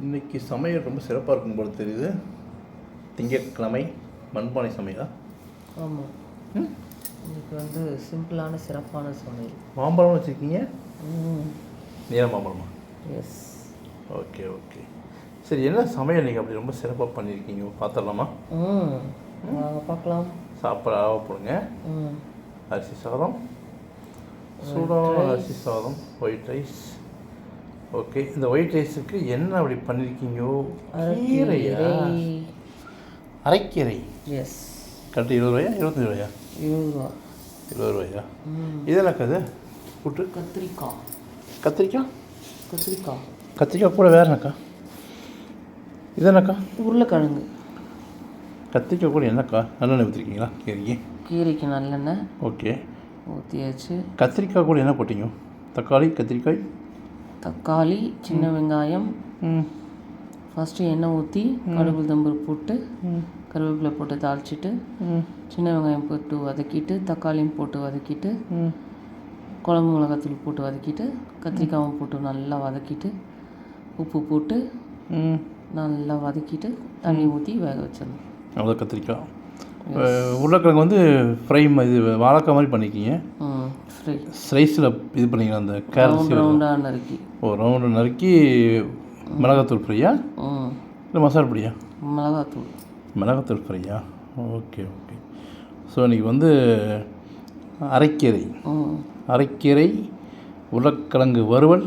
இன்னைக்கு சமையல் ரொம்ப சிறப்பாக இருக்கும் போல தெரியுது. திங்கட்கிழமை மண்பானை சமையலா? ஆமாம் இன்னைக்கு வந்து சிம்பிளான சிறப்பான சமையல். மாம்பழம் வச்சுருக்கீங்க? நீல மாம்பழமா? Yes okay okay. சரி என்ன சமையல் நீங்கள் அப்படி ரொம்ப சிறப்பாக பண்ணியிருக்கீங்க பார்த்துடலாமா ம். பார்க்கலாம் சாப்பாடு அளவாக போடுங்க. ம். அரிசி சாதம். சூடான அரிசி சாதம் ஒயிட் ரைஸ் ஓகே இந்த ஒயிட் ரைஸுக்கு என்ன அப்படி பண்ணியிருக்கீங்கோ கீரையா? அரைக்கீரை. எஸ் கரெக்டு இருபது ரூபாயா? இருபத்தஞ்சி ரூபாயா? இருபது ரூபா. இருபது ரூபாயா? இதெல்லாம் கது கூட்டு. கத்திரிக்காய். கத்திரிக்காய்? கத்திரிக்காய். கத்திரிக்காய் கூட வேறு என்னக்கா? இது என்னக்கா? உருளைக்கிழங்கு. கத்திரிக்காய் கூட என்னக்கா? நல்லெண்ணெய் ஊற்றிருக்கீங்களா கீரைக்கு? கீரைக்கு நல்லெண்ணெய். ஓகே. ஊற்றியாச்சு கத்திரிக்காய் கூட என்ன போட்டீங்க? தக்காளி கத்திரிக்காய்? தக்காளி சின்ன வெங்காயம். ம். ஃபஸ்ட்டு எண்ணெய் ஊற்றி கடுகு தம்பு போட்டு ம். கருவேப்பிலை போட்டு தாளிச்சிட்டு ம். சின்ன வெங்காயம் போட்டு வதக்கிட்டு தக்காளியும் போட்டு வதக்கிட்டு ம். குழம்பு மிளகாத்தூள் போட்டு வதக்கிட்டு கத்திரிக்காயும் போட்டு நல்லா வதக்கிட்டு உப்பு போட்டு ம். நல்லா வதக்கிட்டு தண்ணி ஊற்றி வேக வச்சிடணும். அவ்வளோ கத்திரிக்காய். உருளைக்கிழங்கு வந்து ஃப்ரை இது வாழைக்காய் மாதிரி பண்ணிக்கிங்க ஃப்ரை ஸ்லைஸில் இது பண்ணிக்கலாம் அந்த கேரட் ரவுண்ட் ரவுண்டாக நறுக்கி. ஓ ரவுண்டு நறுக்கி மிளகாத்தூள் ஃப்ரையா இல்லை மசாலா பொடியா? மிளகாத்தூள். மிளகாத்தூள் ஃப்ரையா ஓகே ஓகே. ஸோ இன்றைக்கி வந்து அரைக்கீரை. அரைக்கீரை உருளைக்கிழங்கு வறுவல்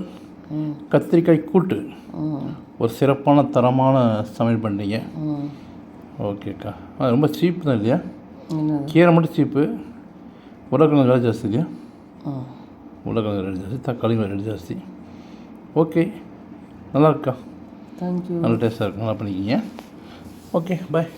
கத்திரிக்காய் கூட்டு. ஒரு சிறப்பான தரமான சமையல் பண்ணுறீங்க ம். ஓகேக்கா. ரொம்ப சீப் தான் இல்லையா? கீரை மட்டும் சீப்பு உருளைக்கிழங்கு விலை ஜாஸ்தி இல்லையா? உருளைக்கிழங்கு ரேட் ஜாஸ்தி தக்காளி ரேட் ஜாஸ்தி. ஓகே நல்லா இருக்கா தேங்க்யூ நல்ல டேஸ்ட்டாக இருக்கும் நல்லா பண்ணிக்கிங்க. Okay bye